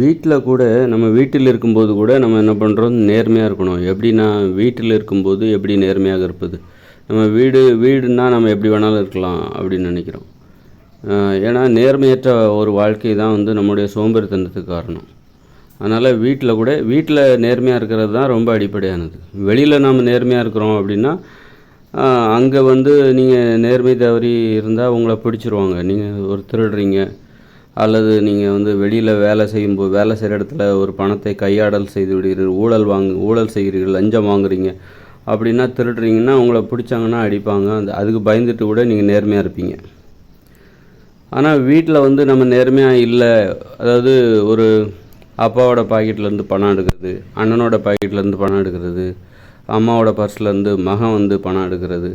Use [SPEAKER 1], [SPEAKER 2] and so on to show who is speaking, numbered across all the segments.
[SPEAKER 1] வீட்டில் கூட நம்ம வீட்டில் இருக்கும்போது கூட நம்ம என்ன பண்ணுறோம் நேர்மையாக இருக்கணும். எப்படின்னா வீட்டில் இருக்கும்போது எப்படி நேர்மையாக இருப்பது? நம்ம வீடு வீடுன்னா நம்ம எப்படி வேணாலும் இருக்கலாம் அப்படின்னு நினைக்கிறோம். ஏன்னா நேர்மையற்ற ஒரு வாழ்க்கை தான் வந்து நம்முடைய சோம்பேறித்தனத்துக்கு காரணம். அதனால் வீட்டில் கூட வீட்டில் நேர்மையாக இருக்கிறது தான் ரொம்ப அடிப்படையானது. வெளியில் நாம் நேர்மையாக இருக்கிறோம் அப்படின்னா அங்கே வந்து நீங்கள் நேர்மை தவறி இருந்தால் உங்களை பிடிச்சிருவாங்க. நீங்கள் ஒரு திருடுறீங்க. அல்லது நீங்கள் வந்து வெளியில் வேலை செய்யும்போது வேலை செய்கிற இடத்துல ஒரு பணத்தை கையாடல் செய்து விடுகிறீர்கள் ஊழல் வாங்க ஊழல் செய்கிறீர்கள் லஞ்சம் வாங்குறீங்க அப்படின்னா திருடுறீங்கன்னா உங்களை பிடிச்சாங்கன்னா அடிப்பாங்க. அந்த அதுக்கு பயந்துட்டு கூட நீங்கள் நேர்மையாக இருப்பீங்க. ஆனால் வீட்டில் வந்து நம்ம நேர்மையாக இல்லை. அதாவது ஒரு அப்பாவோட பாக்கெட்லேருந்து பணம் எடுக்கிறது அண்ணனோட பாக்கெட்லேருந்து பணம் எடுக்கிறது அம்மாவோட பர்ஸ்லேருந்து மகன் வந்து பணம் எடுக்கிறது.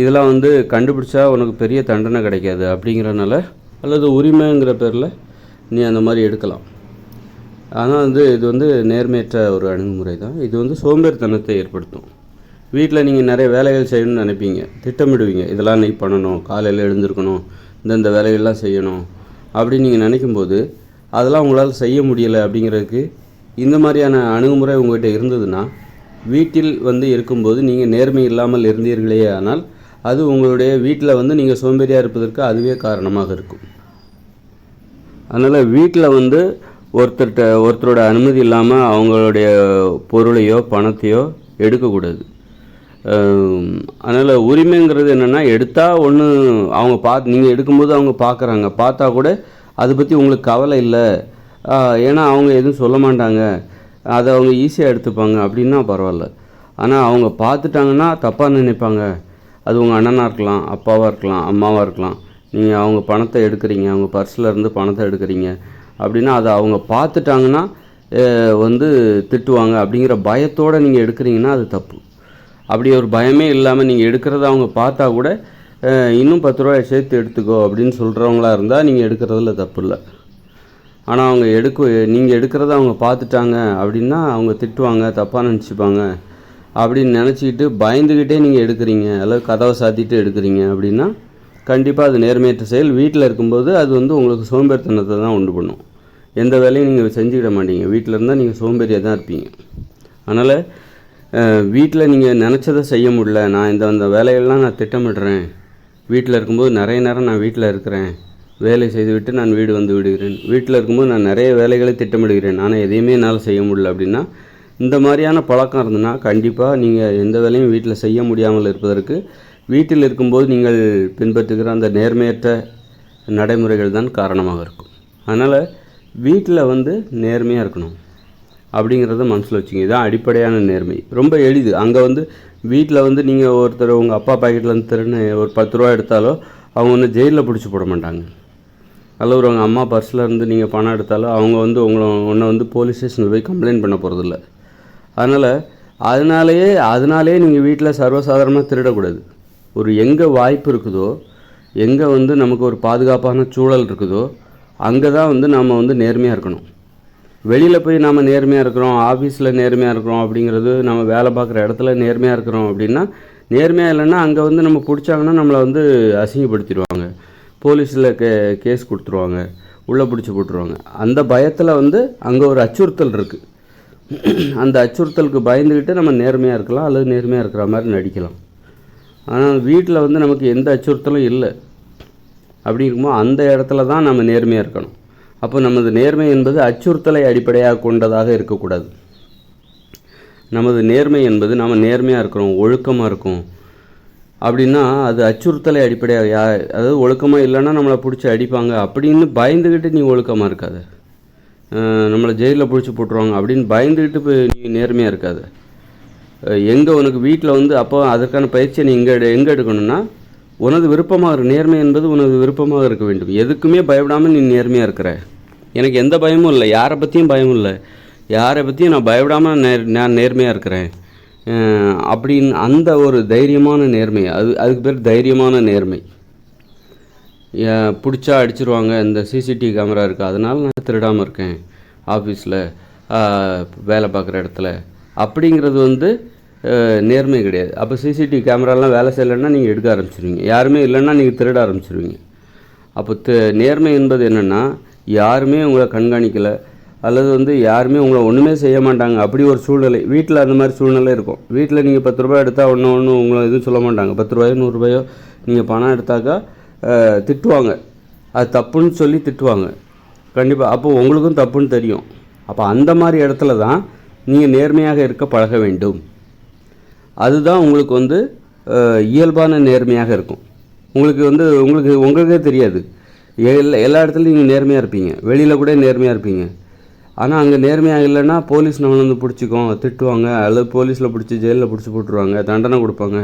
[SPEAKER 1] இதெல்லாம் வந்து கண்டுபிடிச்சா உனக்கு பெரிய தண்டனை கிடைக்காது அப்படிங்கிறனால அல்லது உரிமைங்கிற பேரில் நீ அந்த மாதிரி எடுக்கலாம். ஆனால் வந்து இது வந்து நேர்மையற்ற ஒரு அணுகுமுறை தான். இது வந்து சோம்பேறித்தனத்தை ஏற்படுத்தும். வீட்டில் நீங்கள் நிறைய வேலைகள் செய்யணும்னு நினைப்பீங்க. திட்டமிடுவீங்க. இதெல்லாம் நீ பண்ணணும். காலையில் எழுந்திருக்கணும். இந்தந்த வேலைகள்லாம் செய்யணும். அப்படின்னு நீங்கள் நினைக்கும்போது அதெல்லாம் உங்களால் செய்ய முடியலை அப்படிங்கிறதுக்கு இந்த மாதிரியான அணுகுமுறை உங்கள்கிட்ட இருந்ததுன்னா வீட்டில் வந்து இருக்கும்போது நீங்கள் நேர்மை இல்லாமல் இருந்தீர்களே ஆனால் அது உங்களுடைய வீட்டில் வந்து நீங்கள் சோம்பேறியாக இருப்பதற்கு அதுவே காரணமாக இருக்கும். அதனால் வீட்டில் வந்து ஒருத்தர்கிட்ட ஒருத்தரோட அனுமதி இல்லாமல் அவங்களுடைய பொருளையோ பணத்தையோ எடுக்கக்கூடாது. அதனால் உரிமைங்கிறது என்னென்னா எடுத்தால் ஒன்று அவங்க பார்த்து நீங்கள் எடுக்கும்போது அவங்க பார்க்குறாங்க பார்த்தா கூட அதை பற்றி உங்களுக்கு கவலை இல்லை. ஏன்னா அவங்க எதுவும் சொல்ல மாட்டாங்க. அதை அவங்க ஈஸியாக எடுத்துப்பாங்க. அப்படின்னா பரவாயில்ல. ஆனால் அவங்க பார்த்துட்டாங்கன்னா தப்பாக நினைப்பாங்க. அது உங்கள் அண்ணனாக இருக்கலாம் அப்பாவாக இருக்கலாம் அம்மாவாக இருக்கலாம். நீங்கள் அவங்க பணத்தை எடுக்கிறீங்க அவங்க பர்ஸில் இருந்து பணத்தை எடுக்கிறீங்க அப்படின்னா அதை அவங்க பார்த்துட்டாங்கன்னா வந்து திட்டுவாங்க அப்படிங்கிற பயத்தோடு நீங்கள் எடுக்கிறீங்கன்னா அது தப்பு. அப்படி ஒரு பயமே இல்லாமல் நீங்கள் எடுக்கிறத அவங்க பார்த்தா கூட இன்னும் பத்து ரூபாய் சேர்த்து எடுத்துக்கோ அப்படின்னு சொல்கிறவங்களா இருந்தால் நீங்கள் எடுக்கிறதுல தப்பு இல்லை. ஆனால் அவங்க எடுக்க நீங்கள் எடுக்கிறத அவங்க பார்த்துட்டாங்க அப்படின்னா அவங்க திட்டுவாங்க தப்பாக நினச்சிப்பாங்க. அப்படின்னு நினச்சிக்கிட்டு பயந்துக்கிட்டே நீங்கள் எடுக்கிறீங்க. அல்லது கதவை சாத்திட்டு எடுக்கிறீங்க அப்படின்னா கண்டிப்பாக அது நேர்மையற்ற செயல். வீட்டில் இருக்கும்போது அது வந்து உங்களுக்கு சோம்பேறித்தனத்தை தான் உண்டு பண்ணும். எந்த வேலையும் நீங்கள் செஞ்சுக்கிட மாட்டீங்க. வீட்டில் இருந்தால் நீங்கள் சோம்பேறியாக தான் இருப்பீங்க. அதனால் வீட்டில் நீங்கள் நினச்சதை செய்ய முடியல. நான் இந்த அந்த வேலையெல்லாம் நான் திட்டமிடுறேன். வீட்டில் இருக்கும்போது நிறைய நேரம் நான் வீட்டில் இருக்கிறேன். வேலை செய்துவிட்டு நான் வீடு வந்து விடுகிறேன். வீட்டில் இருக்கும்போது நான் நிறைய வேலைகளை திட்டமிடுகிறேன். ஆனால் எதையுமே என்னால் செய்ய முடியல அப்படின்னா இந்த மாதிரியான பழக்கம் இருந்ததுன்னா கண்டிப்பாக நீங்கள் எந்த வேலையும் வீட்டில் செய்ய முடியாமல் இருப்பதற்கு வீட்டில் இருக்கும்போது நீங்கள் பின்பற்றுகிற அந்த நேர்மையற்ற நடைமுறைகள் தான் காரணமாக இருக்கும். அதனால் வீட்டில் வந்து நேர்மையாக இருக்கணும் அப்படிங்கிறத மனசில் வச்சுங்க. இதுதான் அடிப்படையான நேர்மை. ரொம்ப எளிது. அங்கே வந்து வீட்டில் வந்து நீங்கள் ஒருத்தர் உங்கள் அப்பா பாக்கெட்லேருந்து திருன்னு ஒரு பத்து ரூபா எடுத்தாலோ அவங்க வந்து ஜெயிலில் பிடிச்சி போட மாட்டாங்க. அதில் ஒரு அவங்க அம்மா பர்ஸில் இருந்து நீங்கள் பணம் எடுத்தாலும் அவங்க வந்து உங்களை ஒன்றை வந்து போலீஸ் ஸ்டேஷனில் போய் கம்ப்ளைண்ட் பண்ண போகிறதில்ல அதனால் அதனாலேயே அதனாலேயே நீங்கள் வீட்டில் சர்வசாதாரணமாக திருடக்கூடாது. ஒரு எங்கே வாய்ப்பு இருக்குதோ எங்கே வந்து நமக்கு ஒரு பாதுகாப்பான சூழல் இருக்குதோ அங்கே தான் வந்து நாம் வந்து நேர்மையாக இருக்கணும். வெளியில் போய் நாம் நேர்மையாக இருக்கிறோம் ஆஃபீஸில் நேர்மையாக இருக்கிறோம் அப்படிங்கிறது நம்ம வேலை பார்க்குற இடத்துல நேர்மையாக இருக்கிறோம் அப்படின்னா நேர்மையாக இல்லைன்னா அங்கே வந்து நம்ம பிடிச்சாங்கன்னா நம்மளை வந்து அசிங்கப்படுத்திடுவாங்க. போலீஸில் கே கேஸ் கொடுத்துருவாங்க. உள்ளே பிடிச்சி போட்டுருவாங்க. அந்த பயத்தில் வந்து அங்கே ஒரு அச்சுறுத்தல் இருக்குது அந்த அச்சுறுத்தலுக்கு பயந்துக்கிட்டு நம்ம நேர்மையாக இருக்கலாம் அல்லது நேர்மையாக இருக்கிற மாதிரி நடிக்கலாம். ஆனால் வீட்டில் வந்து நமக்கு எந்த அச்சுறுத்தலும் இல்லை. அப்படி இருக்கும்போது அந்த இடத்துல தான் நம்ம நேர்மையாக இருக்கணும். அப்போ நமது நேர்மை என்பது அச்சுறுத்தலை அடிப்படையாக கொண்டதாக இருக்கக்கூடாது. நமது நேர்மை என்பது நம்ம நேர்மையாக இருக்கிறோம் ஒழுக்கமாக இருக்கும். அப்படின்னா அது அச்சுறுத்தலை அடிப்படையாக யா அதாவது ஒழுக்கமாக இல்லைன்னா நம்மளை பிடிச்சி அடிப்பாங்க அப்படின்னு பயந்துக்கிட்டு நீ ஒழுக்கமாக இருக்காது. நம்மளை ஜெயிலில் பிடிச்சி போட்டுருவாங்க அப்படின்னு பயந்துக்கிட்டு போய் நீ நேர்மையாக இருக்காத. எங்கே உனக்கு வீட்டில் வந்து அப்போ அதற்கான பயிற்சியை நீ எங்கே எங்கே எடுக்கணும்னா உனது விருப்பமாக இரு. நேர்மை என்பது உனது விருப்பமாக இருக்க வேண்டும். எதுக்குமே பயப்படாமல் நீ நேர்மையாக இருக்கிற. எனக்கு எந்த பயமும் இல்லை. யாரை பற்றியும் பயமும் இல்லை. யாரை பற்றியும் நான் பயப்படாமல் நேர் நான் நேர்மையாக இருக்கிறேன். அப்படின்னு அந்த ஒரு தைரியமான நேர்மை. அது அதுக்கு பேர் தைரியமான நேர்மை. பிடிச்சா அடிச்சிருவாங்க. இந்த சிசிடிவி கேமரா இருக்குது அதனால் நான் திருடாமல் இருக்கேன் ஆஃபீஸில் வேலை பார்க்குற இடத்துல. அப்படிங்கிறது வந்து நேர்மை கிடையாது. அப்போ சிசிடிவி கேமராலாம் வேலை செய்யலைன்னா நீங்கள் எடுக்க ஆரம்பிச்சிருவீங்க. யாருமே இல்லைன்னா நீங்கள் திருட ஆரம்பிச்சிருவீங்க. அப்போ த நேர்மை என்பது என்னென்னா யாருமே உங்களை கண்காணிக்கலை அல்லது வந்து யாருமே உங்களை ஒன்றுமே செய்ய மாட்டாங்க. அப்படி ஒரு சூழ்நிலை. வீட்டில் அந்த மாதிரி சூழ்நிலை இருக்கும். வீட்டில் நீங்கள் பத்து ரூபாய் எடுத்தால் ஒன்று ஒன்று உங்களை எதுவும் சொல்ல மாட்டாங்க. பத்து ரூபாயோ நூறுரூபாயோ நீங்கள் பணம் எடுத்தாக்கா திட்டுவாங்க. அது தப்புன்னு சொல்லி திட்டுவாங்க. கண்டிப்பாக அப்போ உங்களுக்கும் தப்புன்னு தெரியும். அப்போ அந்த மாதிரி இடத்துல தான் நீங்கள் நேர்மையாக இருக்க பழக வேண்டும். அதுதான் உங்களுக்கு வந்து இயல்பான நேர்மையாக இருக்கும். உங்களுக்கு வந்து உங்களுக்கு உங்களுக்கே தெரியாது. எல்லா எல்லா இடத்துலையும் நீங்கள் நேர்மையாக இருப்பீங்க. வெளியில் கூட நேர்மையாக இருப்பீங்க. ஆனால் அங்கே நேர்மையாக இல்லைன்னா போலீஸ் நம்மளை வந்து பிடிச்சிக்கும் திட்டுவாங்க. அல்லது போலீஸில் பிடிச்சி ஜெயிலில் பிடிச்சி போட்டுருவாங்க தண்டனை கொடுப்பாங்க.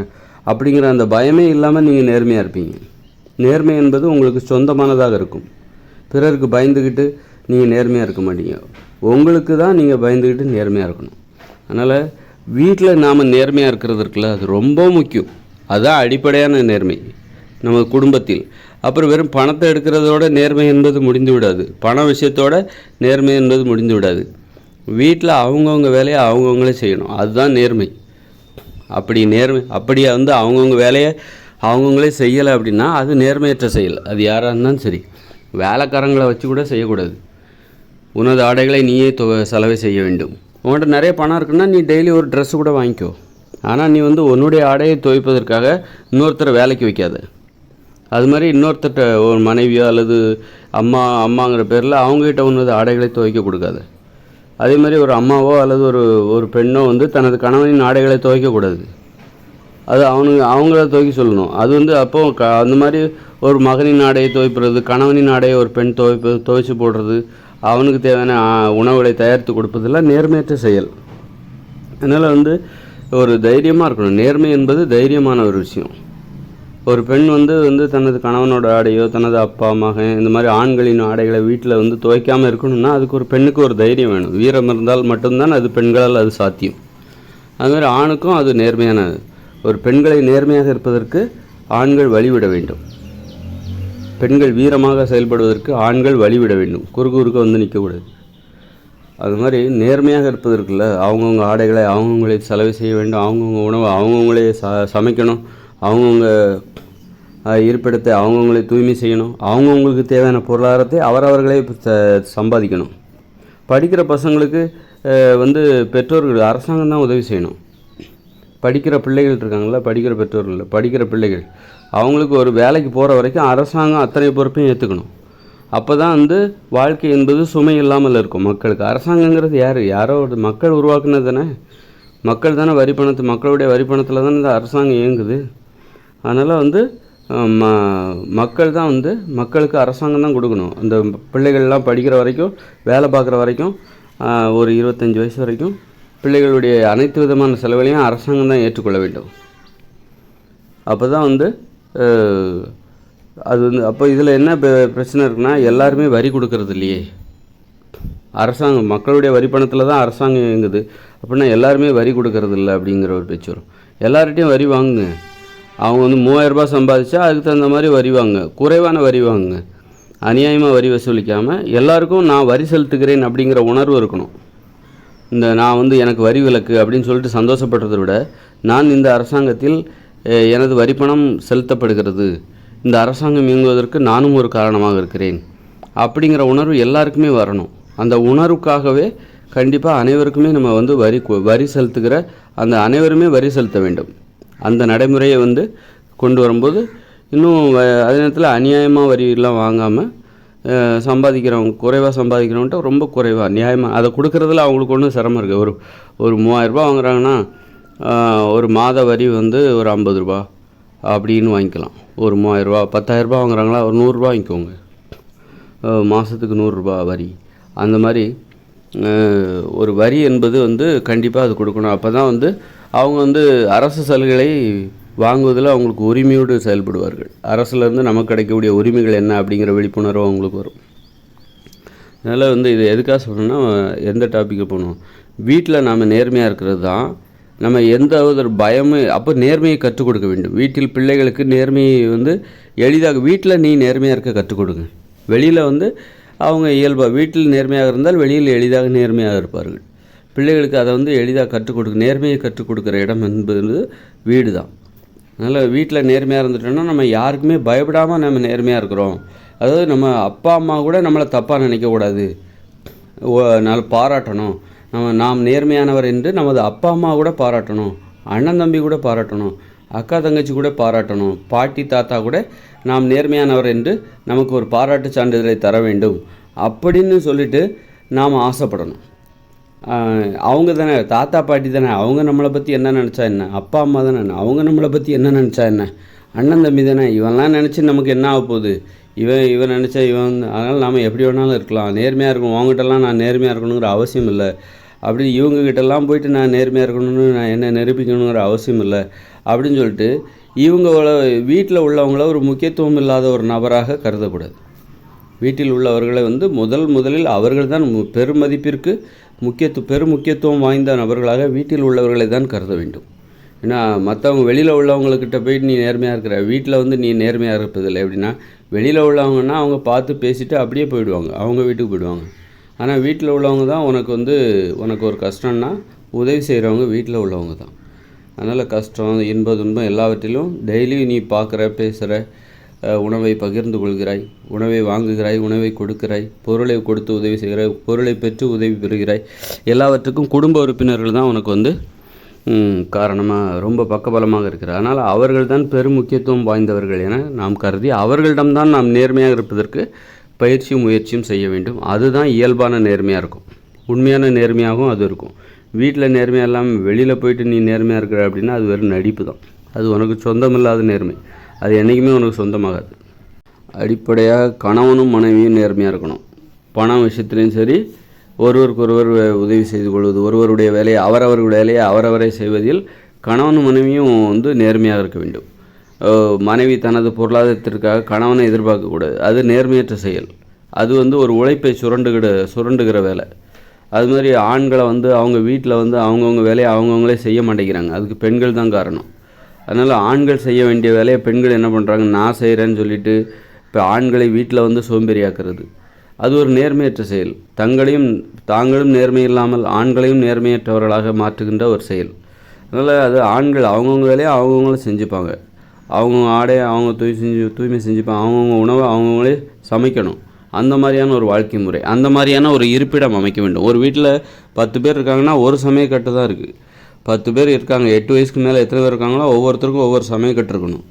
[SPEAKER 1] அப்படிங்கிற அந்த பயமே இல்லாமல் நீங்கள் நேர்மையாக இருப்பீங்க. நேர்மை என்பது உங்களுக்கு சொந்தமானதாக இருக்கும். பிறருக்கு பயந்துக்கிட்டு நீங்கள் நேர்மையாக இருக்க மாட்டீங்க. உங்களுக்கு தான் நீங்கள் பயந்துக்கிட்டு நேர்மையாக இருக்கணும். அதனால் வீட்டில் நாம் நேர்மையாக இருக்கிறது இருக்குல்ல அது ரொம்ப முக்கியம். அதுதான் அடிப்படையான நேர்மை நம்ம குடும்பத்தில். அப்புறம் வெறும் பணத்தை எடுக்கிறதோட நேர்மை என்பது முடிந்து விடாது. பண விஷயத்தோட நேர்மை என்பது முடிந்து விடாது. வீட்டில் அவங்கவுங்க வேலையை அவங்கவுங்களே செய்யணும். அதுதான் நேர்மை. அப்படி நேர்மை அப்படி வந்து அவங்கவுங்க வேலையை அவங்கவுங்களே செய்யலை அப்படின்னா அது நேர்மையற்ற செயல். அது யாராக இருந்தாலும் சரி. வேலைக்காரங்களை வச்சு கூட செய்யக்கூடாது. உனது ஆடைகளை நீயே தொ செலவை செய்ய வேண்டும். உன்கிட்ட நிறைய பணம் இருக்குன்னா நீ டெய்லி ஒரு ட்ரெஸ்ஸு கூட வாங்கிக்கோ. ஆனால் நீ வந்து உன்னுடைய ஆடையை துவைப்பதற்காக இன்னொருத்தரை வேலைக்கு வைக்காத. அது மாதிரி இன்னொருத்தர்கிட்ட ஒரு மனைவியோ அல்லது அம்மா அம்மாங்கிற பேரில் அவங்ககிட்ட உன்னது ஆடைகளை துவைக்க கொடுக்காத. அதே மாதிரி ஒரு அம்மாவோ அல்லது ஒரு ஒரு பெண்ணோ வந்து தனது கணவனின் ஆடைகளை துவைக்கக்கூடாது. அது அவனுங்க அவங்கள துவைக்க சொல்லணும். அது வந்து அப்போது க அந்த மாதிரி ஒரு மகனின் ஆடையை துவைப்பது கணவனின் ஆடையை ஒரு பெண் துவைப்பது துவைச்சு போடுறது அவனுக்கு தேவையான உணவுகளை தயாரித்து கொடுப்பதெல்லாம் நேர்மையற்ற செயல். அதனால் வந்து ஒரு தைரியமாக இருக்கணும். நேர்மை என்பது தைரியமான ஒரு விஷயம். ஒரு பெண் வந்து வந்து தனது கணவனோட ஆடையோ தனது அப்பா மகன் இந்த மாதிரி ஆண்களின் ஆடைகளை வீட்டில் வந்து துவைக்காமல் இருக்கணும்னா அதுக்கு ஒரு பெண்ணுக்கு ஒரு தைரியம் வேணும். வீரம் இருந்தால் மட்டும்தான் அது பெண்களால் அது சாத்தியம். அது மாதிரி ஆணுக்கும் அது நேர்மையானது ஒரு பெண்களை நேர்மையாக இருப்பதற்கு ஆண்கள் வழிவிட வேண்டும். பெண்கள் வீரமாக செயல்படுவதற்கு ஆண்கள் வழிவிட வேண்டும். குறுக்கு குறுக்க வந்து நிற்கக்கூடாது அது மாதிரி நேர்மையாக இருப்பதற்குல்ல அவங்கவுங்க ஆடைகளை அவங்கவுங்களே செலவு செய்ய வேண்டும். அவங்கவுங்க உணவை அவங்கவுங்களே ச சமைக்கணும். அவங்கவுங்க இருப்பிடத்தை அவங்கவுங்களே தூய்மை செய்யணும். அவங்கவுங்களுக்கு தேவையான பொருளாதாரத்தை அவரவர்களே ச- சம்பாதிக்கணும். படிக்கிற பசங்களுக்கு வந்து பெற்றோர்கள் அரசாங்கம் தான் உதவி செய்யணும். படிக்கிற பிள்ளைகள் இருக்காங்களா படிக்கிற பெற்றோர்கள் படிக்கிற பிள்ளைகள் அவங்களுக்கு ஒரு வேலைக்கு போகிற வரைக்கும் அரசாங்கம் அத்தனை பொறுப்பையும் ஏற்றுக்கணும் அப்போ தான் வந்து வாழ்க்கை என்பது சுமை இல்லாமல் இருக்கும். மக்களுக்கு அரசாங்கங்கிறது யார்? யாரோ ஒரு மக்கள் உருவாக்குனது தானே. மக்கள் தானே வரி பணத்து மக்களுடைய வரி பணத்தில் தானே இந்த அரசாங்கம் இயங்குது. அதனால் வந்து ம மக்கள் தான் வந்து மக்களுக்கு அரசாங்கம் தான் கொடுக்கணும். அந்த பிள்ளைகள்லாம் படிக்கிற வரைக்கும் வேலை பார்க்குற வரைக்கும் ஒரு இருபத்தஞ்சி வயசு வரைக்கும் பிள்ளைகளுடைய அனைத்து விதமான செலவுகளையும் அரசாங்கம் தான் ஏற்றுக்கொள்ள வேண்டும். அப்போ தான் வந்து அது வந்து அப்போ இதில் என்ன பிரச்சனை இருக்குன்னா எல்லாருமே வரி கொடுக்கறது இல்லையே. அரசாங்கம் மக்களுடைய வரி பணத்தில் தான் அரசாங்கம் இயங்குது. அப்படின்னா எல்லாருமே வரி கொடுக்கறது இல்லை அப்படிங்கிற ஒரு பேச்சு வரும். எல்லார்கிட்டையும் வரி வாங்குங்க. அவங்க வந்து மூவாயிரம் ரூபாய் சம்பாதிச்சா அதுக்கு தகுந்த மாதிரி வரி வாங்குங்க. குறைவான வரி வாங்குங்க. அநியாயமாக வரி வசூலிக்காமல் எல்லாருக்கும் நான் வரி செலுத்துகிறேன் அப்படிங்கிற உணர்வு இருக்கணும். இந்த நான் வந்து எனக்கு வரி விலக்கு அப்படின்னு சொல்லிட்டு சந்தோஷப்படுறதை விட நான் இந்த அரசாங்கத்தில் எனது வரிப்பணம் செலுத்தப்படுகிறது. இந்த அரசாங்கம் இயங்குவதற்கு நானும் ஒரு காரணமாக இருக்கிறேன். அப்படிங்கிற உணர்வு எல்லாருக்குமே வரணும். அந்த உணர்வுக்காகவே கண்டிப்பாக அனைவருக்குமே நம்ம வந்து வரி வரி செலுத்துகிற அந்த அனைவருமே வரி செலுத்த வேண்டும். அந்த நடைமுறையை வந்து கொண்டு வரும்போது இன்னும் வ- அதே நேரத்தில் அநியாயமாக வரியெல்லாம் வாங்காமல் சம்பாதிக்கிறவங்க குறைவாக சம்பாதிக்கிறவங்கள்ட்ட ரொம்ப குறைவாக நியாயமாக அதை கொடுக்குறதுல அவங்களுக்கு ஒன்றும் சிரமம் இருக்குது ஒரு ஒரு மூவாயிரரூபா வாங்குறாங்கன்னா ஒரு மாத வரி வந்து ஒரு ஐம்பது ரூபா அப்படின்னு வாங்கிக்கலாம். ஒரு மூவாயிரரூபா பத்தாயிரரூபா வாங்குறாங்களா ஒரு நூறுரூபா வாங்கிக்கோங்க. மாதத்துக்கு நூறுரூபா வரி. அந்த மாதிரி ஒரு வரி என்பது வந்து கண்டிப்பாக அது கொடுக்கணும். அப்போ தான் வந்து அவங்க வந்து அரசு சலுகைகளை வாங்குவதில் அவங்களுக்கு உரிமையோடு செயல்படுவார்கள். அரசுலேருந்து நமக்கு கிடைக்கக்கூடிய உரிமைகள் என்ன அப்படிங்கிற விழிப்புணர்வு அவங்களுக்கு வரும். அதனால் வந்து இது எதுக்காக சொல்லணும்னா எந்த டாப்பிக்கு போகணும்? வீட்டில் நாம் நேர்மையாக இருக்கிறது தான். நம்ம எந்த ஒரு பயமும் அப்போ நேர்மையை கற்றுக் கொடுக்க வேண்டும். வீட்டில் பிள்ளைகளுக்கு நேர்மையை வந்து எளிதாக வீட்டில் நீ நேர்மையாக இருக்க கற்றுக் கொடுங்க. வெளியில் வந்து அவங்க இயல்பாக வீட்டில் நேர்மையாக இருந்தால் வெளியில் எளிதாக நேர்மையாக இருப்பார்கள். பிள்ளைகளுக்கு அதை வந்து எளிதாக கற்றுக் கொடுக்க நேர்மையை கற்றுக் கொடுக்குற இடம் என்பது வீடு தான். அதனால் வீட்டில் நேர்மையாக இருந்துட்டோம்னா நம்ம யாருக்குமே பயப்படாமல் நம்ம நேர்மையாக இருக்கிறோம். அதாவது நம்ம அப்பா அம்மா கூட நம்மளை தப்பாக நினைக்கக்கூடாது ஓ- நல்ல பாராட்டணும். நம்ம நாம் நேர்மையானவர் என்று நமது அப்பா அம்மா கூட பாராட்டணும். அண்ணன் தம்பி கூட பாராட்டணும். அக்கா தங்கச்சி கூட பாராட்டணும். பாட்டி தாத்தா கூட நாம் நேர்மையானவர் என்று நமக்கு ஒரு பாராட்டு சான்றிதழை தர வேண்டும். அப்படின்னு சொல்லிட்டு நாம் ஆசைப்படணும். அவங்க தானே தாத்தா பாட்டி தானே அவங்க நம்மளை பற்றி என்ன நினச்சா என்ன? அப்பா அம்மா தானே அவங்க நம்மளை பற்றி என்ன நினச்சா என்ன? அண்ணன் தம்பி தானே இவன்லாம் நினச்சி நமக்கு என்ன ஆக போகுது? இவன் இவன் நினச்சா இவன் அதனால் நாம் எப்படி வேணாலும் இருக்கலாம். நேர்மையாக இருக்கணும். அவங்ககிட்டலாம் நான் நேர்மையாக இருக்கணுங்கிற அவசியம் இல்லை. அப்படி இவங்க கிட்டலாம் போயிட்டு நான் நேர்மையாக இருக்கணும்னு நான் என்ன நிரூபிக்கணுங்கிற அவசியம் இல்லை. அப்படின்னு சொல்லிட்டு இவங்க வீட்டில் உள்ளவங்கள ஒரு முக்கியத்துவம் இல்லாத ஒரு நபராக கருதக்கூடாது. வீட்டில் உள்ளவர்களை வந்து முதல் முதலில் அவர்கள்தான் மு- பெருமதிப்பிற்கு முக்கியத்து பெரும் முக்கியத்துவம் வாய்ந்த நபர்களாக வீட்டில் உள்ளவர்களை தான் கருத வேண்டும். ஏன்னா மற்றவங்க வெளியில் உள்ளவங்கக்கிட்ட போயிட்டு நீ நேர்மையாக இருக்கிற வீட்டில் வந்து நீ நேர்மையாக இருப்பதில்லை எப்படின்னா வெளியில் உள்ளவங்கன்னா அவங்க பார்த்து பேசிவிட்டு அப்படியே போயிடுவாங்க. அவங்க வீட்டுக்கு போயிடுவாங்க. ஆனால் வீட்டில் உள்ளவங்க தான் உனக்கு வந்து உனக்கு ஒரு கஷ்டம்னா உதவி செய்கிறவங்க வீட்டில் உள்ளவங்க தான். அதனால் கஷ்டம் இன்ப துன்பம் எல்லாவற்றிலும் டெய்லி நீ பார்க்குற பேசுகிற உணவை பகிர்ந்து கொள்கிறாய். உணவை வாங்குகிறாய் உணவை கொடுக்கிறாய். பொருளை கொடுத்து உதவி செய்கிறாய். பொருளை பெற்று உதவி பெறுகிறாய். எல்லாவற்றுக்கும் குடும்ப உறுப்பினர்கள் தான் உனக்கு வந்து காரணமாக ரொம்ப பக்கபலமாக இருக்கிறார். அதனால் அவர்கள் தான் பெரும் முக்கியத்துவம் வாய்ந்தவர்கள் என நாம் கருதி அவர்களிடம்தான் நாம் நேர்மையாக இருப்பதற்கு பயிற்சியும் முயற்சியும் செய்ய வேண்டும். அதுதான் இயல்பான நேர்மையாக இருக்கும். உண்மையான நேர்மையாகவும் அது இருக்கும். வீட்டில் நேர்மையாக இல்லாமல் வெளியில் போயிட்டு நீ நேர்மையாக இருக்கிற அப்படின்னா அது வெறும் நடிப்பு தான். அது உனக்கு சொந்தமில்லாத நேர்மை. அது என்றைக்குமே உனக்கு சொந்தமாகாது. அடிப்படையாக கணவனும் மனைவியும் நேர்மையாக இருக்கணும். பணம் விஷயத்துலையும் சரி ஒருவருக்கொருவர் உதவி செய்து கொள்வது ஒருவருடைய வேலையை அவரவருடைய வேலையை அவரவரை செய்வதில் கணவனும் மனைவியும் வந்து நேர்மையாக இருக்க வேண்டும். மனைவி தனது பொருளாதாரத்திற்காக கணவனை எதிர்பார்க்கக்கூடாது அது நேர்மையற்ற செயல். அது வந்து ஒரு உழைப்பை சுரண்டுகிற சுரண்டுகிற வேலை. அது மாதிரி ஆண்களை வந்து அவங்க வீட்டில் வந்து அவங்கவுங்க வேலையை அவங்கவுங்களே செய்ய மாட்டேங்கிறாங்க. அதுக்கு பெண்கள் தான் காரணம். அதனால் ஆண்கள் செய்ய வேண்டிய வேலையை பெண்கள் என்ன பண்ணுறாங்க நான் செய்கிறேன்னு சொல்லிட்டு இப்போ ஆண்களை வீட்டில் வந்து சோம்பேறியாக்குறது. அது ஒரு நேர்மையற்ற செயல். தங்களையும் தாங்களும் நேர்மை இல்லாமல் ஆண்களையும் நேர்மையற்றவர்களாக மாற்றுகின்ற ஒரு செயல். அதனால் அது ஆண்கள் அவங்கவுங்க வேலையை அவங்கவுங்களும் செஞ்சுப்பாங்க. அவங்க ஆடையை அவங்க தூய் செஞ்சு தூய்மை செஞ்சுப்பாங்க. அவங்கவுங்க உணவை அவங்கவுங்களே சமைக்கணும். அந்த மாதிரியான ஒரு வாழ்க்கை முறை. அந்த மாதிரியான ஒரு இருப்பிடம் அமைக்க வேண்டும். ஒரு வீட்டில் பத்து பேர் இருக்காங்கன்னா ஒரு சமயக்கட்டு தான் இருக்குது பத்து பேர் இருக்காங்க எட்டு வயசுக்கு மேலே எத்தனை பேர் இருக்காங்களோ ஒவ்வொருத்தருக்கும் ஒவ்வொரு சமயக்கட்டு இருக்கணும்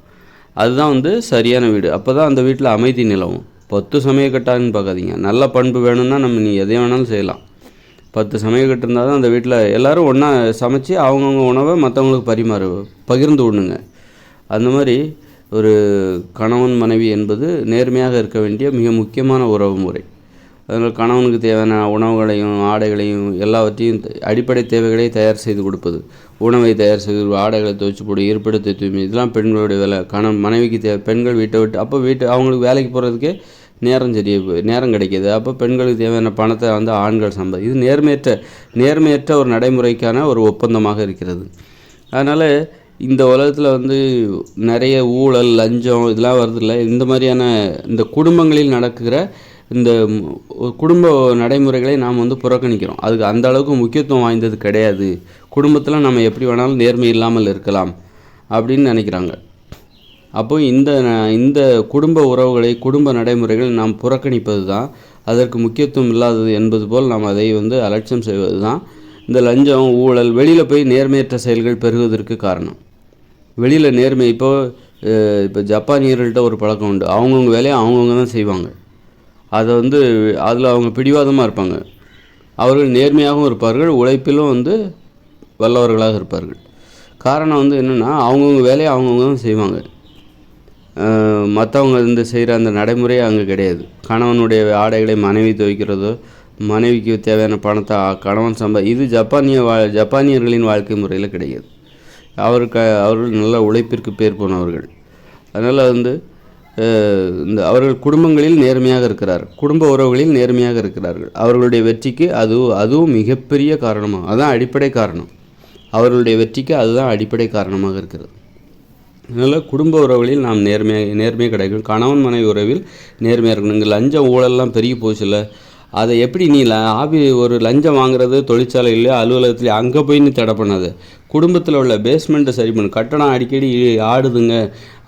[SPEAKER 1] அதுதான் வந்து சரியான வீடு. அப்போ தான் அந்த வீட்டில் அமைதி நிலவும். பத்து சமயக்கட்டான்னு பார்க்காதீங்க. நல்ல பண்பு வேணும்னா நம்ம நீ எதை வேணாலும் செய்யலாம். பத்து சமயக்கட்டு இருந்தால் தான் அந்த வீட்டில் எல்லாரும் ஒன்றா சமைச்சு அவங்கவுங்க உணவை மற்றவங்களுக்கு பரிமாறு பகிர்ந்து விடணுங்க அந்த மாதிரி ஒரு கணவன் மனைவி என்பது நேர்மையாக இருக்க வேண்டிய மிக முக்கியமான உறவு முறை. அதனால் கணவனுக்கு தேவையான உணவுகளையும் ஆடைகளையும் எல்லாவற்றையும் அடிப்படை தேவைகளை தயார் செய்து கொடுப்பது. உணவை தயார் செய்து ஆடைகளை துவைச்சு போடு இருப்பிடத்தை தூய்மை இதெல்லாம் பெண்களுடைய வேலை. கணவன் மனைவிக்கு தேவை பெண்கள் வீட்டை விட்டு அப்போ வீட்டு அவங்களுக்கு வேலைக்கு போகிறதுக்கே நேரம் சரியா நேரம் கிடைக்கிது. அப்போ பெண்களுக்கு தேவையான பணத்தை வந்து ஆண்கள் சம்பா இது நேர்மையற்ற நேர்மையற்ற ஒரு நடைமுறைக்கான ஒரு ஒப்பந்தமாக இருக்கிறது. அதனால் இந்த உலகத்தில் வந்து நிறைய ஊழல் லஞ்சம் இதெல்லாம் வருதில்ல இந்த மாதிரியான இந்த குடும்பங்களில் நடக்கிற இந்த குடும்ப நடைமுறைகளை நாம் வந்து புறக்கணிக்கிறோம். அதுக்கு அந்த அளவுக்கு முக்கியத்துவம் வாய்ந்தது கிடையாது. குடும்பத்தில் நம்ம எப்படி வேணாலும் நேர்மை இல்லாமல் இருக்கலாம் அப்படின்னு நினைக்கிறாங்க. அப்போ இந்த இந்த குடும்ப உறவுகளை குடும்ப நடைமுறைகளை நாம் புறக்கணிப்பது தான் அதற்கு முக்கியத்துவம் இல்லாதது என்பது போல் நாம் அதை வந்து அலட்சியம் செய்வது தான் இந்த லஞ்சம் ஊழல் வெளியில் போய் நேர்மையற்ற செயல்கள் பெறுவதற்கு காரணம். வெளியில் நேர்மை இப்போ இப்போ ஜப்பானியர்கள்ட்ட ஒரு பழக்கம் உண்டு. அவங்கவுங்க வேலையை அவங்கவுங்க தான் செய்வாங்க. அதை வந்து அதில் அவங்க பிடிவாதமாக இருப்பாங்க. அவர்கள் நேர்மையாகவும் இருப்பார்கள் உழைப்பிலும் வந்து வல்லவர்களாக இருப்பார்கள். காரணம் வந்து என்னென்னா அவங்கவுங்க வேலையை அவங்கவுங்க தான் செய்வாங்க. மற்றவங்க இந்த செய்கிற அந்த நடைமுறை அங்கே கிடையாது. கணவனுடைய ஆடைகளை மனைவி துவைக்கிறதோ மனைவிக்கு தேவையான பணத்தை கணவன் சம்பா இது ஜப்பானிய வா ஜப்பானியர்களின் வாழ்க்கை முறையில் கிடையாது. அவருக்கு அவர்கள் நல்ல உழைப்பிற்கு பேர் போனவர்கள். அதனால் வந்து இந்த அவர்கள் குடும்பங்களில் நேர்மையாக இருக்கிறார். குடும்ப உறவுகளில் நேர்மையாக இருக்கிறார்கள். அவர்களுடைய வெற்றிக்கு அது அதுவும் மிகப்பெரிய காரணமாக அதுதான் அடிப்படை காரணம். அவர்களுடைய வெற்றிக்கு அதுதான் அடிப்படை காரணமாக இருக்கிறது. அதனால் குடும்ப உறவுகளில் நாம் நேர்மையாக நேர்மையாக கிடைக்கும். கணவன் மனைவி உறவில் நேர்மையாக இருக்கணும். இங்கே லஞ்சம் ஊழல்லாம் பெருகி போச்சுல்ல. அதை எப்படி நீ ல ஆபி ஒரு லஞ்சம் வாங்குறது தொழிற்சாலையிலே அலுவலகத்துலேயோ அங்கே போய் நீ தடை பண்ணாது. குடும்பத்தில் உள்ள பேஸ்மெண்ட்டை சரி பண்ணு. கட்டணம் அடிக்கடி ஆடுதுங்க.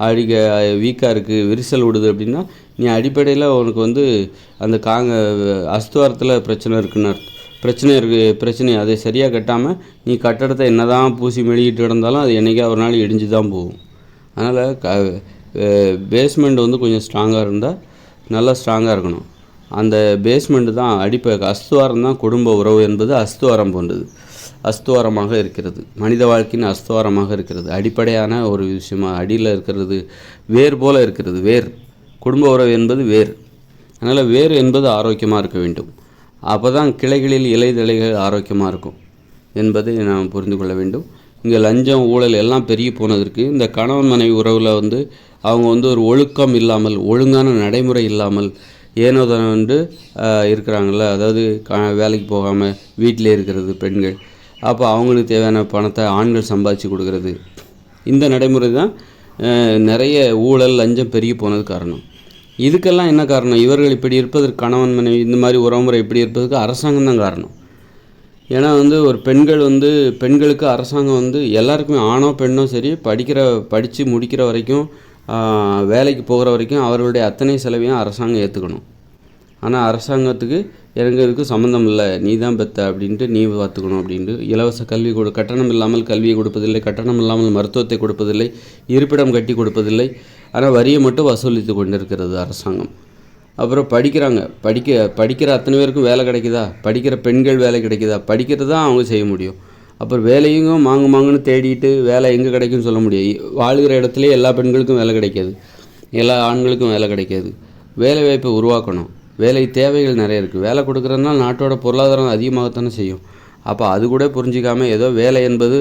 [SPEAKER 1] அடிக்க வீக்காக இருக்குது விரிசல் விடுது அப்படின்னா நீ அடிப்படையில் உனக்கு வந்து அந்த காங்க அஸ்துவாரத்தில் பிரச்சனை இருக்குன்னு பிரச்சனை இருக்குது பிரச்சனை. அதை சரியாக கட்டாமல் நீ கட்டடத்தை என்ன தான் பூசி மெழுகிட்டு கிடந்தாலும் அது என்றைக்கா ஒரு நாள் இடிஞ்சு தான் போகும். அதனால் க பேஸ்மெண்ட் வந்து கொஞ்சம் ஸ்ட்ராங்காக இருந்தால் நல்லா ஸ்ட்ராங்காக இருக்கணும். அந்த பேஸ்மெண்ட் தான் அடிப்ப அஸ்துவாரம் தான் குடும்ப உறவு என்பது அஸ்துவாரம் போன்றது. அஸ்துவாரமாக இருக்கிறது. மனித வாழ்க்கையின் அஸ்துவாரமாக இருக்கிறது. அடிப்படையான ஒரு விஷயமா அடியில் இருக்கிறது வேர் போல இருக்கிறது. வேர். குடும்ப உறவு என்பது வேர். அதனால் வேர் என்பது ஆரோக்கியமாக இருக்க வேண்டும். அப்போ தான் கிளைகளில் இலைதலைகள் ஆரோக்கியமாக இருக்கும் என்பதை நாம் புரிந்து கொள்ள வேண்டும். இங்கே லஞ்சம் ஊழல் எல்லாம் பெருகி போனதற்கு இந்த கணவன் மனைவி உறவில் வந்து அவங்க வந்து ஒரு ஒழுக்கம் இல்லாமல் ஒழுங்கான நடைமுறை இல்லாமல் ஏனோ வந்து இருக்கிறாங்கள்ல அதாவது க வேலைக்கு போகாமல் வீட்டிலே இருக்கிறது பெண்கள். அப்போ அவங்களுக்கு தேவையான பணத்தை ஆண்கள் சம்பாதிச்சு கொடுக்கறது. இந்த நடைமுறை தான் நிறைய ஊழல் லஞ்சம் பெருகி போனது காரணம். இதுக்கெல்லாம் என்ன காரணம்? இவர்கள் இப்படி இருப்பதற்கு கணவன் மனைவி இந்த மாதிரி உறவுமுறை இப்படி இருப்பதற்கு அரசாங்கம் தான் காரணம். ஏன்னா வந்து ஒரு பெண்கள் வந்து பெண்களுக்கு அரசாங்கம் வந்து எல்லாருக்குமே ஆணோ பெண்ணோ சரி படிக்கிற படித்து முடிக்கிற வரைக்கும் வேலைக்கு போகிற வரைக்கும் அவர்களுடைய அத்தனை செலவையும் அரசாங்கம் ஏற்றுக்கணும் ஆனால் அரசாங்கத்துக்கு எனக்கு இதுக்கு சம்மந்தம் இல்லை. நீ தான் பெத்த அப்படின்ட்டு நீ பார்த்துக்கணும் அப்படின்ட்டு. இலவச கல்வி கொடு கட்டணம் இல்லாமல் கல்வியை கொடுப்பதில்லை கட்டணம் இல்லாமல் மருத்துவத்தை கொடுப்பதில்லை இருப்பிடம் கட்டி கொடுப்பதில்லை. ஆனால் வரியை மட்டும் வசூலித்து கொண்டிருக்கிறது அரசாங்கம். அப்புறம் படிக்கிறாங்க. படிக்க படிக்கிற அத்தனை பேருக்கும் வேலை கிடைக்குதா? படிக்கிற பெண்கள் வேலை கிடைக்குதா? படிக்கிறது தான் அவங்க செய்ய முடியும். அப்புறம் வேலையும் மாங்கு மாங்குன்னு தேடிட்டு வேலை எங்கே கிடைக்கும்னு சொல்ல முடியாது. வாழ்கிற இடத்துலையே எல்லா பெண்களுக்கும் வேலை கிடைக்காது. எல்லா ஆண்களுக்கும் வேலை கிடைக்காது. வேலை வாய்ப்பை உருவாக்கணும். வேலை தேவைகள் நிறைய இருக்குது வேலை கொடுக்குறதுனால நாட்டோட பொருளாதாரம் அதிகமாகத்தானே செய்யும். அப்போ அது கூட புரிஞ்சிக்காமல் ஏதோ வேலை என்பது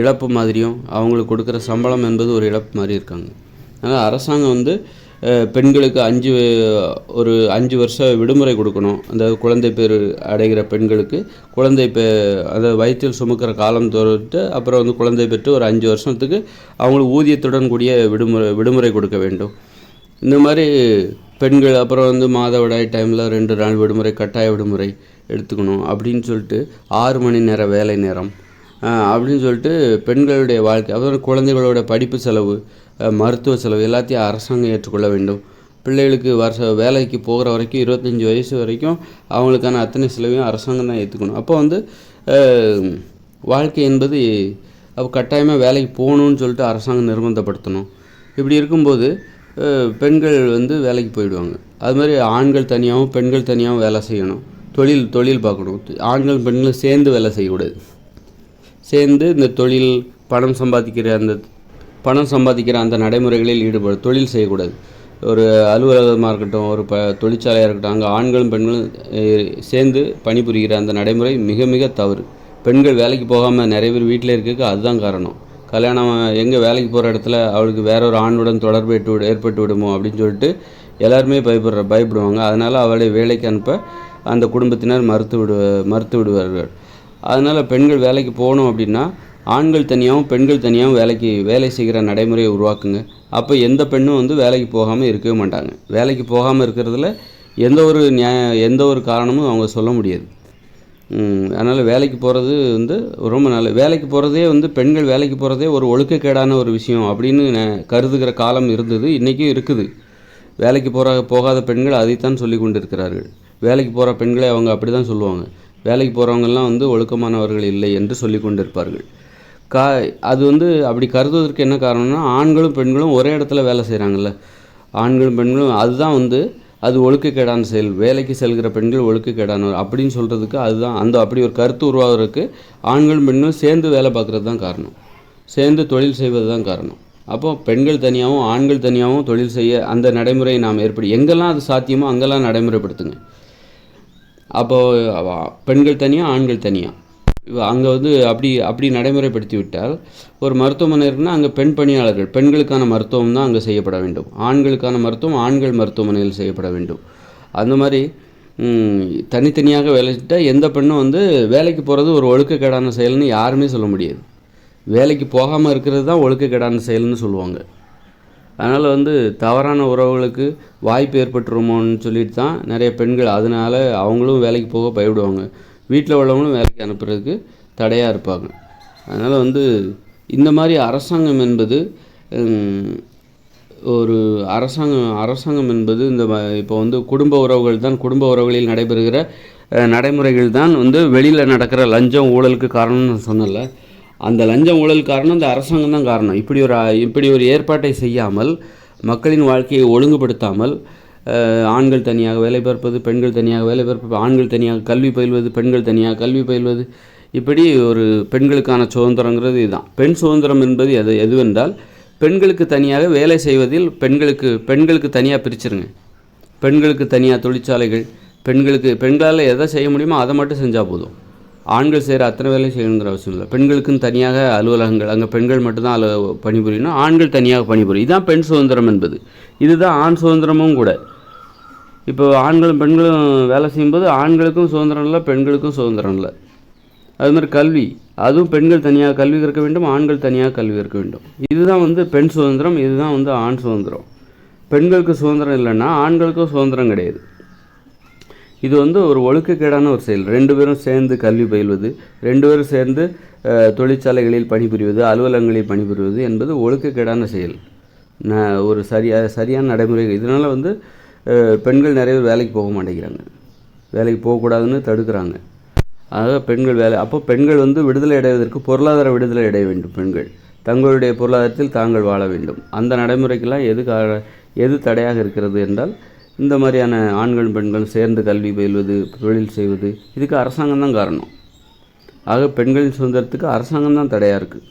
[SPEAKER 1] இழப்பு மாதிரியும் அவங்களுக்கு கொடுக்குற சம்பளம் என்பது ஒரு இழப்பு மாதிரி இருக்காங்க. அதனால் அரசாங்கம் வந்து பெண்களுக்கு அஞ்சு ஒரு அஞ்சு வருஷம் விடுமுறை கொடுக்கணும். அந்த குழந்தை பேர் அடைகிற பெண்களுக்கு குழந்தை பெ அந்த வயிற்றில் சுமக்கிற காலம் தோறிட்டு அப்புறம் வந்து குழந்தை பெற்று ஒரு அஞ்சு வருஷத்துக்கு அவங்களுக்கு ஊதியத்துடன் கூடிய விடுமுறை விடுமுறை கொடுக்க வேண்டும். இந்த மாதிரி பெண்கள் அப்புறம் வந்து மாதவிடாய் டைமில் ரெண்டு நாள் விடுமுறை கட்டாய விடுமுறை எடுத்துக்கணும் அப்படின்னு சொல்லிட்டு ஆறு மணி நேர வேலை நேரம். அப்படின்னு சொல்லிட்டு பெண்களுடைய வாழ்க்கை அப்புறம் குழந்தைகளோட படிப்பு செலவு மருத்துவ செலவு எல்லாத்தையும் அரசாங்கம் ஏற்றுக்கொள்ள வேண்டும். பிள்ளைகளுக்கு வருஷ வேலைக்கு போகிற வரைக்கும் இருபத்தஞ்சி வயசு வரைக்கும் அவங்களுக்கான அத்தனை செலவையும் அரசாங்கம் தான் ஏற்றுக்கணும் அப்போ வந்து வாழ்க்கை என்பது அப்போ கட்டாயமாக வேலைக்கு போகணும்னு சொல்லிட்டு அரசாங்கம் நிர்பந்தப்படுத்தணும். இப்படி இருக்கும்போது பெண்கள் வந்து வேலைக்கு போயிடுவாங்க. அது மாதிரி ஆண்கள் தனியாகவும் பெண்கள் தனியாகவும் வேலை செய்யணும். தொழில் தொழில் பார்க்கணும். ஆண்கள் பெண்களும் சேர்ந்து வேலை செய்யக்கூடாது. சேர்ந்து இந்த தொழில் பணம் சம்பாதிக்கிற அந்த பணம் சம்பாதிக்கிற அந்த நடைமுறைகளில் ஈடுபடு தொழில் செய்யக்கூடாது. ஒரு அலுவலகமாக இருக்கட்டும் ஒரு ப தொழிற்சாலையாக இருக்கட்டும் அங்கே ஆண்களும் பெண்களும் சேர்ந்து பணிபுரிகிற அந்த நடைமுறை மிக மிக தவறு. பெண்கள் வேலைக்கு போகாமல் நிறைய பேர் வீட்டில் இருக்கிறதுக்கு அதுதான் காரணம். கல்யாணம் எங்கே வேலைக்கு போகிற இடத்துல அவளுக்கு வேற ஒரு ஆணுடன் தொடர்பு ஏற்று விடு- ஏற்பட்டு விடுமோ அப்படின்னு சொல்லிட்டு எல்லாருமே பயப்படுற பயப்படுவாங்க. அதனால் அவளை வேலைக்கு அனுப்ப அந்த குடும்பத்தினர் மறுத்து விடு மறுத்து விடுவார்கள். அதனால் பெண்கள் வேலைக்கு போகணும் அப்படின்னா ஆண்கள் தனியாகவும் பெண்கள் தனியாகவும் வேலைக்கு வேலை செய்கிற நடைமுறையை உருவாக்குங்க. அப்போ எந்த பெண்ணும் வந்து வேலைக்கு போகாமல் இருக்கவே மாட்டாங்க. வேலைக்கு போகாமல் இருக்கிறதுல எந்த ஒரு நியாய எந்த ஒரு காரணமும் அவங்க சொல்ல முடியாது. அதனால் வேலைக்கு போகிறது வந்து ரொம்ப நல்ல வேலைக்கு போகிறதே வந்து பெண்கள் வேலைக்கு போகிறதே ஒரு ஒழுக்கக்கேடான ஒரு விஷயம் அப்படின்னு கருதுகிற காலம் இருந்தது இன்றைக்கும் இருக்குது. வேலைக்கு போகிற போகாத பெண்கள் அதைத்தான் சொல்லி கொண்டிருக்கிறார்கள். வேலைக்கு போகிற பெண்களை அவங்க அப்படி தான் சொல்லுவாங்க. வேலைக்கு போகிறவங்கெல்லாம் வந்து ஒழுக்கமானவர்கள் இல்லை என்று சொல்லி கொண்டிருப்பார்கள். கா அது வந்து அப்படி கருதுவதற்கு என்ன காரணம்னா ஆண்களும் பெண்களும் ஒரே இடத்துல வேலை செய்கிறாங்கல்ல ஆண்களும் பெண்களும் அதுதான் வந்து அது ஒழுக்கக்கேடான செயல் வேலைக்கு செல்கிற பெண்கள் ஒழுக்கக்கேடானவர் அப்படின்னு சொல்கிறதுக்கு அதுதான் அந்த அப்படி ஒரு கருத்து உருவாகிறதுக்கு ஆண்களும் பெண்களும் சேர்ந்து வேலை பார்க்குறது தான் காரணம். சேர்ந்து தொழில் செய்வது தான் காரணம். அப்போ பெண்கள் தனியாகவும் ஆண்கள் தனியாகவும் தொழில் செய்ய அந்த நடைமுறையை நாம் ஏற்படி எங்கெல்லாம் அது சாத்தியமோ அங்கெல்லாம் நடைமுறைப்படுத்துங்க. அப்போது பெண்கள் தனியாக ஆண்கள் தனியாக அங்கே வந்து அப்படி அப்படி நடைமுறைப்படுத்தி விட்டால் ஒரு மருத்துவமனை இருக்குன்னா அங்கே பெண் பணியாளர்கள் பெண்களுக்கான மருத்துவம் தான் அங்கே செய்யப்பட வேண்டும். ஆண்களுக்கான மருத்துவம் ஆண்கள் மருத்துவமனையில் செய்யப்பட வேண்டும். அந்த மாதிரி தனித்தனியாக வேலை எந்த பெண்ணும் வந்து வேலைக்கு போகிறது ஒரு ஒழுக்கக்கேடான செயல்னு யாருமே சொல்ல முடியாது. வேலைக்கு போகாமல் இருக்கிறது தான் ஒழுக்கக்கேடான செயல்னு சொல்லுவாங்க. அதனால் வந்து தவறான உறவுகளுக்கு வாய்ப்பு ஏற்பட்டுருமோன்னு சொல்லிட்டு தான் நிறைய பெண்கள் அதனால அவங்களும் வேலைக்கு போக பயப்படுவாங்க. வீட்டில் உள்ளவங்களும் வேலைக்கு அனுப்புறதுக்கு தடையாக இருப்பாங்க. அதனால் வந்து இந்த மாதிரி அரசாங்கம் என்பது ஒரு அரசாங்கம் அரசாங்கம் என்பது இந்த இப்போ வந்து குடும்ப உறவுகள் தான் குடும்ப உறவுகளில் நடைபெறுகிற நடைமுறைகள் தான் வந்து வெளியில் நடக்கிற லஞ்சம் ஊழலுக்கு காரணம்னு நான் சொன்னல அந்த லஞ்சம் ஊழல் காரணம் இந்த அரசாங்கம் தான் காரணம். இப்படி ஒரு இப்படி ஒரு ஏற்பாட்டை செய்யாமல் மக்களின் வாழ்க்கையை ஒழுங்குபடுத்தாமல் ஆண்கள் தனியாக வேலை பார்ப்பது பெண்கள் தனியாக வேலை பார்ப்பது ஆண்கள் தனியாக கல்வி பயில்வது பெண்கள் தனியாக கல்வி பயில்வது. இப்படி ஒரு பெண்களுக்கான சுதந்திரங்கிறது இதுதான். பெண் சுதந்திரம் என்பது எது எதுவென்றால் பெண்களுக்கு தனியாக வேலை செய்வதில் பெண்களுக்கு பெண்களுக்கு தனியாக பிரிச்சிருங்க. பெண்களுக்கு தனியாக தொழிற்சாலைகள் பெண்களுக்கு பெண்களால் எதை செய்ய முடியுமோ அதை மட்டும் செஞ்சால் போதும். ஆண்கள் செய்கிற அத்தனை வேலை செய்யணுங்கிற அவசியம் இல்லை. பெண்களுக்குன்னு தனியாக அலுவலகங்கள் அங்கே பெண்கள் மட்டும்தான் அலு பணிபுரியணும் ஆண்கள் தனியாக பணிபுரியும். இதுதான் பெண் சுதந்திரம் என்பது. இதுதான் ஆண் சுதந்திரமும் கூட. இப்போ ஆண்களும் பெண்களும் வேலை செய்யும்போது ஆண்களுக்கும் சுதந்திரம் இல்லை பெண்களுக்கும் சுதந்திரம் இல்லை. அது மாதிரி கல்வி அதுவும் பெண்கள் தனியாக கல்வி கற்க வேண்டும் ஆண்கள் தனியாக கல்வி கற்க வேண்டும். இதுதான் வந்து பெண் சுதந்திரம் இதுதான் வந்து ஆண் சுதந்திரம். பெண்களுக்கு சுதந்திரம் இல்லைன்னா ஆண்களுக்கும் சுதந்திரம் கிடையாது. இது வந்து ஒரு ஒழுக்கக்கேடான ஒரு செயல். ரெண்டு பேரும் சேர்ந்து கல்வி பயில்வது ரெண்டு பேரும் சேர்ந்து தொழிற்சாலைகளில் பணிபுரிவது அலுவலகங்களில் பணிபுரிவது என்பது ஒழுக்கக்கேடான செயல். ந ஒரு சரியா சரியான நடைமுறை. இதனால் வந்து பெண்கள் நிறைய பேர் வேலைக்கு போக மாட்டேங்கிறாங்க. வேலைக்கு போகக்கூடாதுன்னு தடுக்கிறாங்க. ஆக பெண்கள் வேலை அப்போ பெண்கள் வந்து விடுதலை அடைவதற்கு பொருளாதார விடுதலை அடைய வேண்டும் பெண்கள். தங்களுடைய பொருளாதாரத்தில் தாங்கள் வாழ வேண்டும். அந்த நடைமுறைக்கெல்லாம் எது கா எது தடையாக இருக்கிறது என்றால் இந்த மாதிரியான ஆண்கள் பெண்கள் சேர்ந்து கல்வி பயில்வது தொழில் செய்வது இதுக்கு அரசாங்கம் தான் காரணம். ஆக பெண்களின் சுதந்திரத்துக்கு அரசாங்கம் தான் தடையாக இருக்குது